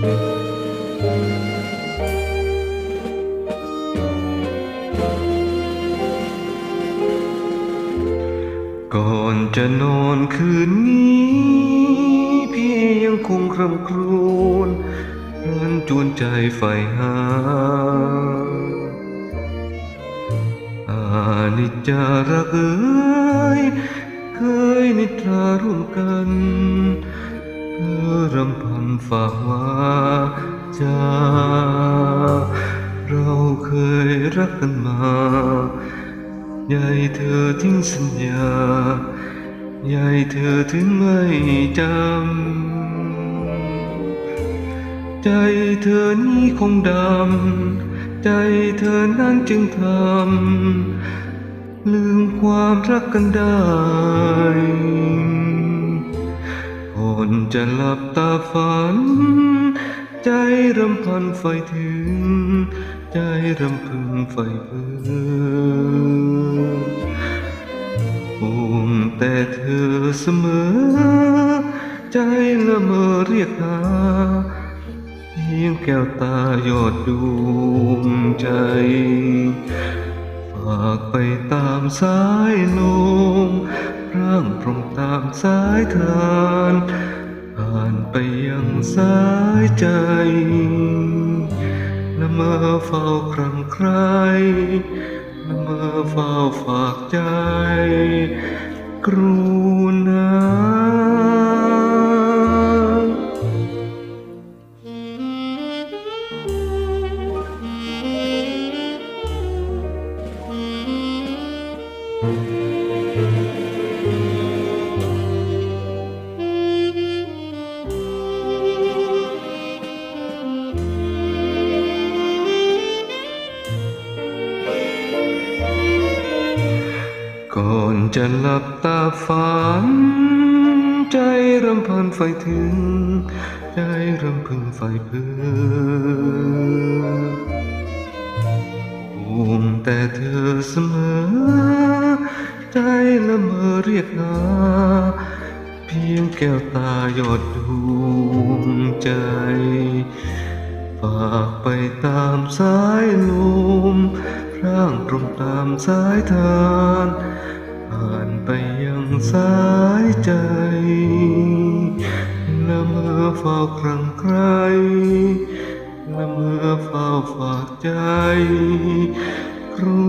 ก่อนจะนอนคืนนี้ พี่ยังคงคร่ำครวญรันจวนใจใฝ่หาอานิจารักเอ้ยเคยนิทราร่วมกัน รำพันฝากวาจาเราเคยรักกันมาใหญ่เธอทิ้งสัญญาใหญ่เธอถึงไม่จำ ใจเธอนี้คงดำ ใจเธอนั้นจึงทำลืมความรักกันได้ จะหลับตาฝัน ใจรำพันไฟถึง ใจรำพึงไฟเพื่อห่วงแต่เธอเสมอ ใจละเมอเรียกหาเพียงแก้วตายอดดวงใจฝากไปตามสายลมร่างตรงตามสายทาน ผ่านไปยังสายใจ และเมอเฝ้าครังใครละมอเฝ้าฝากใจ กรุณา ก่อนจะหลับตาฝัน ใจรำพันไฟถึง ใจรำพึงไฟเพื่อห่วงแต่เธอเสมอ ใจละเมอเรียกหาเพียงแก้วตายอดดวงใจ ฝากไปตามสายลม ร่างตรงตามสายทาน ผ่านไปยังสายใจละเมอเฝ้าครั้งใครละเมอเฝ้าฝากใจครู